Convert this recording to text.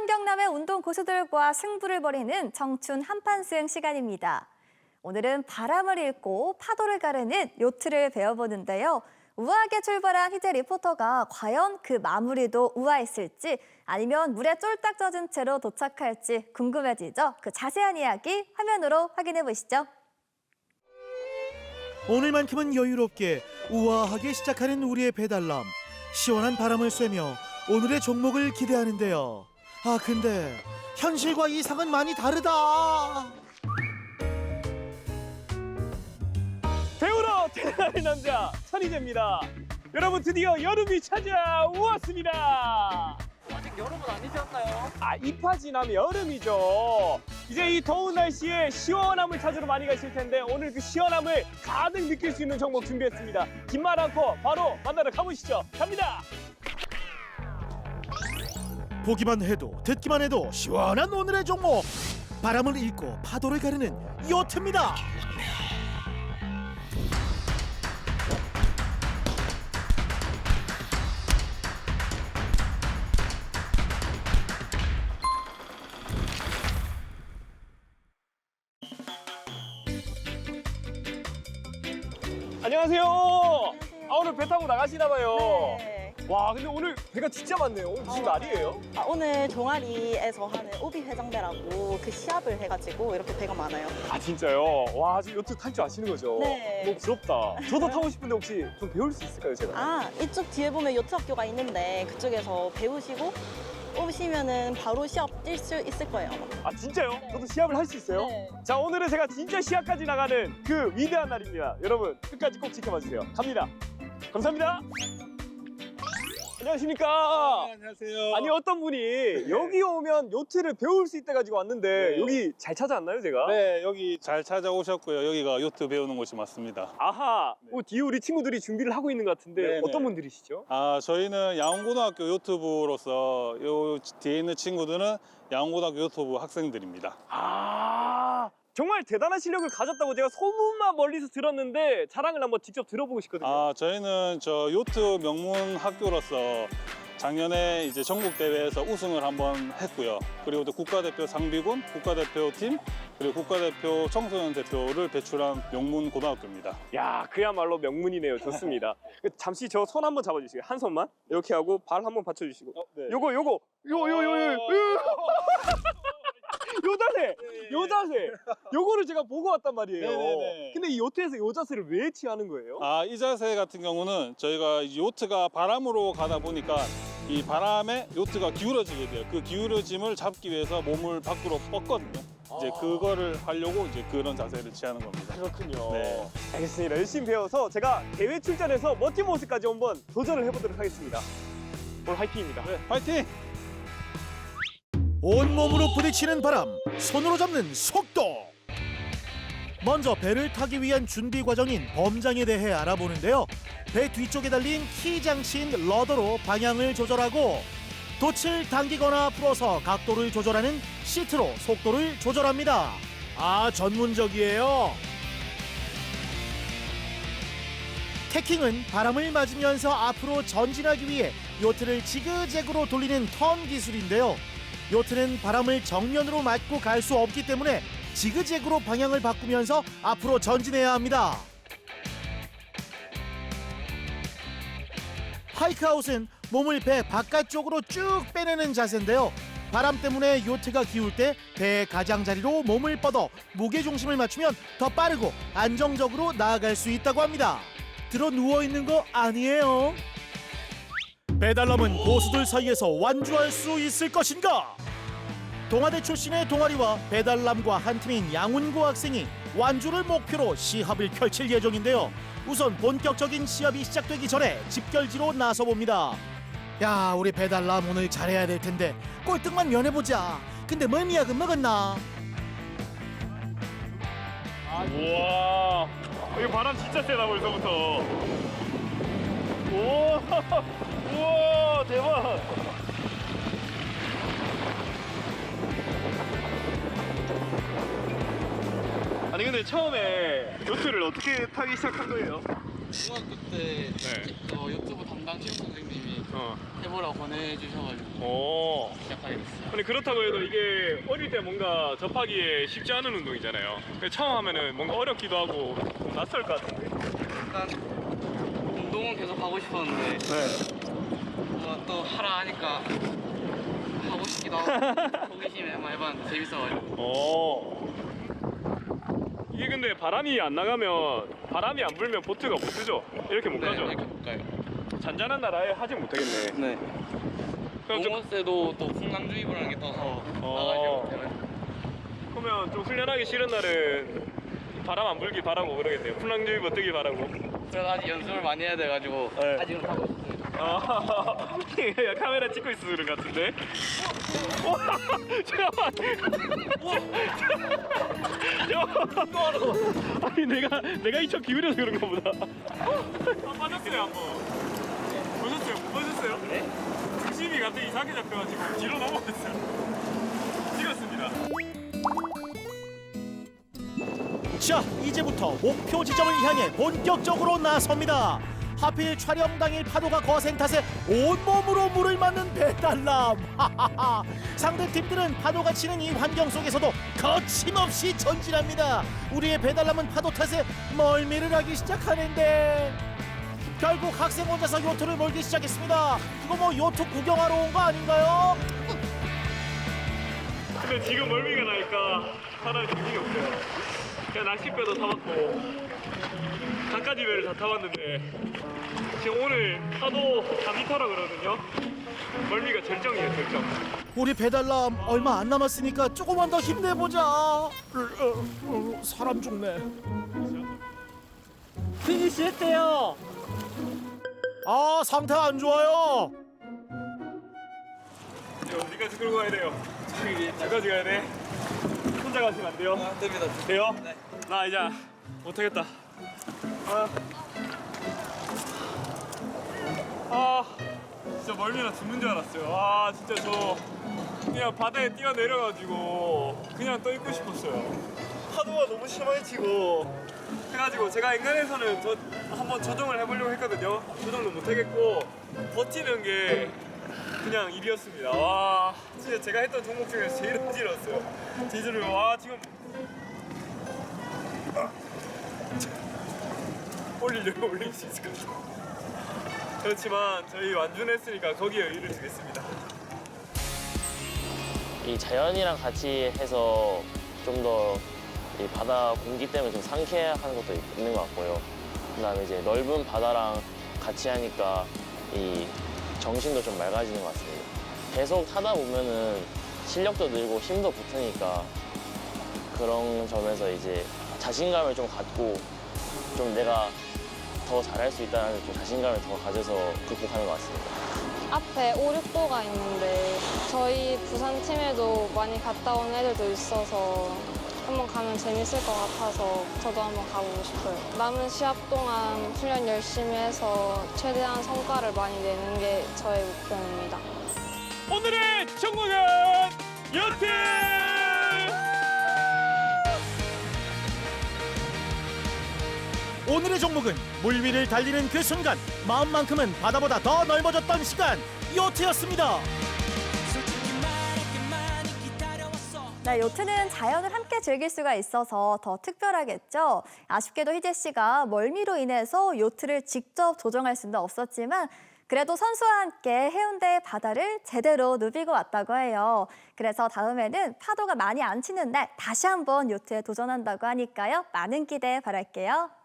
부산 경남의 운동 고수들과 승부를 벌이는 청춘 한판 수영 시간입니다. 오늘은 바람을 읽고 파도를 가르는 요트를 배워보는데요. 우아하게 출발한 희재 리포터가 과연 그 마무리도 우아했을지 아니면 물에 쫄딱 젖은 채로 도착할지 궁금해지죠. 그 자세한 이야기 화면으로 확인해 보시죠. 오늘만큼은 여유롭게 우아하게 시작하는 우리의 배달남 시원한 바람을 쐬며 오늘의 종목을 기대하는데요 아 근데 현실과 이상은 많이 다르다 배우러 태어나는 남자 천희재입니다. 여러분 드디어 여름이 찾아왔습니다. 아직 여름은 아니지 않나요? 아 입하 지나면 여름이죠. 이제 이 더운 날씨에 시원함을 찾으러 많이 가실 텐데 오늘 그 시원함을 가득 느낄 수 있는 종목 준비했습니다. 긴 말 않고 바로 만나러 가보시죠. 갑니다. 보기만 해도 듣기만 해도 시원한 오늘의 종목 바람을 읽고 파도를 가르는 요트입니다 안녕하세요. 아 오늘 배 타고 나가시나 봐요. 네. 와 근데 오늘 배가 진짜 많네요. 오늘 무슨 날이에요? 아, 오늘 동아리에서 하는 오비 회장대라고 그 시합을 해가지고 이렇게 배가 많아요. 아 진짜요? 와 지금 요트 탈 줄 아시는 거죠? 네. 너무 부럽다. 저도 타고 싶은데 혹시 좀 배울 수 있을까요 제가? 아, 이쪽 뒤에 보면 요트 학교가 있는데 그쪽에서 배우시고 오시면은 바로 시합 뛸 수 있을 거예요. 아 진짜요? 저도 시합을 할 수 있어요? 네. 자 오늘은 제가 진짜 시합까지 나가는 그 위대한 날입니다. 여러분 끝까지 꼭 지켜봐 주세요. 갑니다. 감사합니다. 안녕하십니까? 안녕하세요. 아니 어떤 분이 여기 오면 요트를 배울 수 있대 가지고 왔는데 네. 여기 잘 찾아왔나요 제가? 네, 여기 잘 찾아오셨고요. 여기가 요트 배우는 곳이 맞습니다. 아하, 네. 어, 뒤에 우리 친구들이 준비를 하고 있는 것 같은데 네, 어떤 네. 분들이시죠? 아, 저희는 양원고등학교 요트부로서 요 뒤에 있는 친구들은 양원고등학교 요트부 학생들입니다. 아 정말 대단한 실력을 가졌다고 제가 소문만 멀리서 들었는데 자랑을 한번 직접 들어보고 싶거든요. 아, 저희는 저 요트 명문 학교로서 작년에 이제 전국 대회에서 우승을 한번 했고요. 그리고 또 국가대표 상비군, 국가대표팀, 그리고 국가대표 청소년 대표를 배출한 명문 고등학교입니다. 야 그야말로 명문이네요. 좋습니다. 잠시 저 손 한번 잡아주시고 한 손만 이렇게 하고 발 한번 받쳐주시고 네. 요거 요거 요요요 요 요 자세 요 자세 요거를 제가 보고 왔단 말이에요. 네네네. 근데 이 요트에서 요 자세를 왜 취하는 거예요? 아, 이 자세 같은 경우는 저희가 이 요트가 바람으로 가다 보니까 이 바람에 요트가 기울어지게 돼요. 그 기울어짐을 잡기 위해서 몸을 밖으로 뻗거든요. 이제 그거를 하려고 이제 그런 자세를 취하는 겁니다. 그렇군요. 네. 알겠습니다. 열심히 배워서 제가 대회 출전해서 멋진 모습까지 한번 도전을 해보도록 하겠습니다. 오늘 화이팅입니다. 네, 파이팅! 온몸으로 부딪히는 바람 손으로 잡는 속도. 먼저 배를 타기 위한 준비 과정인 범장에 대해 알아보는데요. 배 뒤쪽에 달린 키 장치인 러더로 방향을 조절하고 돛을 당기거나 풀어서 각도를 조절하는 시트로 속도를 조절합니다. 아 전문적이에요. 태킹은 바람을 맞으면서 앞으로 전진하기 위해 요트를 지그재그로 돌리는 턴 기술인데요 요트는 바람을 정면으로 맞고 갈 수 없기 때문에 지그재그로 방향을 바꾸면서 앞으로 전진해야 합니다. 하이크아웃은 몸을 배 바깥쪽으로 쭉 빼내는 자세인데요. 바람 때문에 요트가 기울 때 배의 가장자리로 몸을 뻗어 무게 중심을 맞추면 더 빠르고 안정적으로 나아갈 수 있다고 합니다. 들어 누워 있는 거 아니에요. 배달남은 고수들 사이에서 완주할 수 있을 것인가? 동아대 출신의 동아리와 배달남과 한 팀인 양운고 학생이 완주를 목표로 시합을 펼칠 예정인데요. 우선 본격적인 시합이 시작되기 전에 집결지로 나서 봅니다. 야, 우리 배달남 오늘 잘해야 될 텐데 꼴등만 면해보자. 근데 멀미약은 먹었나? 우와, 여기 바람 진짜 세다 벌써부터. 우와, 우와, 대박. 아니 근데 처음에 요트를 어떻게 타기 시작한 거예요? 중학교 때 네. 어, 유튜브 담당 체육 선생님이 어. 해보라고 권해주셔가지고 오. 시작하게 됐어요. 아니 그렇다고 해도 이게 어릴 때 뭔가 접하기에 쉽지 않은 운동이잖아요. 근데 처음 하면은 뭔가 어렵기도 하고 좀 낯설 것 같은데. 일단 하고 싶었는데 네. 뭔가 또 하라 하니까 하고 싶기도 하고 호기심에 한번 해봤는데 재밌어가지고 오. 이게 근데 바람이 안 나가면 바람이 안 불면 보트가 못 쓰죠. 이렇게 못 네, 가죠. 이렇게 못 가요. 잔잔한 나라에 하진 못하겠네. 네. 그럼 좀 농어세도 또 풍랑주의보라는 게 떠서 어. 나가지고 되면 그러면 좀 훈련하기 싫은 날은 바람 안 불기 바라고 그러겠네요. 풍랑주의보 뜨기 바라고. 그래서 아직 연습을 많이 해야 돼가지고 네. 아직은 하고 있습니다. 아, 야, 카메라 찍고 있어서 그런 것 같은데. 와, 잠깐만. 아니 내가 내가 이쪽 기울여서 그런가 보다. 아, 빠졌어요 한 번. 보셨어요? 못 보셨어요? 네. 중심이 갑자기 이상하게 잡혀가지고 뒤로 넘어갔어요. 찍었습니다. 자, 이제부터 목표 지점을 향해 본격적으로 나섭니다. 하필 촬영 당일 파도가 거센 탓에 온몸으로 물을 맞는 배달남. 하하하. 상대 팀들은 파도가 치는 이 환경 속에서도 거침없이 전진합니다. 우리의 배달남은 파도 탓에 멀미를 하기 시작하는데 결국 학생 혼자서 요트를 몰기 시작했습니다. 이거 뭐 요트 구경하러 온 거 아닌가요? 근데 지금 멀미가 나니까 사람이 정신이 없어요. 그냥 낚싯배도 타봤고 강까지 배를 다 타봤는데 지금 오늘 파도 4m라 그러거든요. 멀미가 절정이에요, 절정. 우리 배달남 얼마 안 남았으니까 조금만 더 힘내보자. 사람 죽네. 피니시 했대요. 아 상태 안 좋아요. 어디까지 끌고 가야 돼요? 저기까지 가야 돼. 혼자 가시면 안 돼요. 안 됩니다. 돼요? 나 이제 못하겠다. 아, 아, 진짜 멀미나 죽는 줄 알았어요. 아, 진짜 저 그냥 바다에 뛰어 내려가지고 그냥 떠 있고 싶었어요. 파도가 너무 심하게 치고 해가지고 제가 인간에서는 저 한번 조정을 해보려고 했거든요. 조정도 못하겠고 버티는 게 그냥 일이었습니다. 와, 진짜 제가 했던 종목 중에서 제일 어지러웠어요. 제주를 와 지금 올리려면 올릴 수 있을 것 같아요. 그렇지만 저희 완주했으니까 거기에 의의를 두겠습니다. 이 자연이랑 같이 해서 좀 더 이 바다 공기 때문에 좀 상쾌한 것도 있는 것 같고요. 그다음에 이제 넓은 바다랑 같이 하니까 이 정신도 좀 맑아지는 것 같습니다. 계속 타다 보면은 실력도 늘고 힘도 붙으니까 그런 점에서 이제 자신감을 좀 갖고 좀 내가 더 잘할 수 있다는 좀 자신감을 더 가져서 극복하는 것 같습니다. 앞에 5, 6도가 있는데 저희 부산 팀에도 많이 갔다 온 애들도 있어서 한번 가면 재밌을 것 같아서 저도 한번 가보고 싶어요. 남은 시합 동안 훈련 열심히 해서 최대한 성과를 많이 내는 게 저의 목표입니다. 오늘의 종목은 요트! 오늘의 종목은 물 위를 달리는 그 순간 마음만큼은 바다보다 더 넓어졌던 시간 요트였습니다. 네, 요트는 자연을 함께 즐길 수가 있어서 더 특별하겠죠. 아쉽게도 희재 씨가 멀미로 인해서 요트를 직접 조정할 수는 없었지만 그래도 선수와 함께 해운대 바다를 제대로 누비고 왔다고 해요. 그래서 다음에는 파도가 많이 안 치는 날 다시 한번 요트에 도전한다고 하니까요. 많은 기대 바랄게요.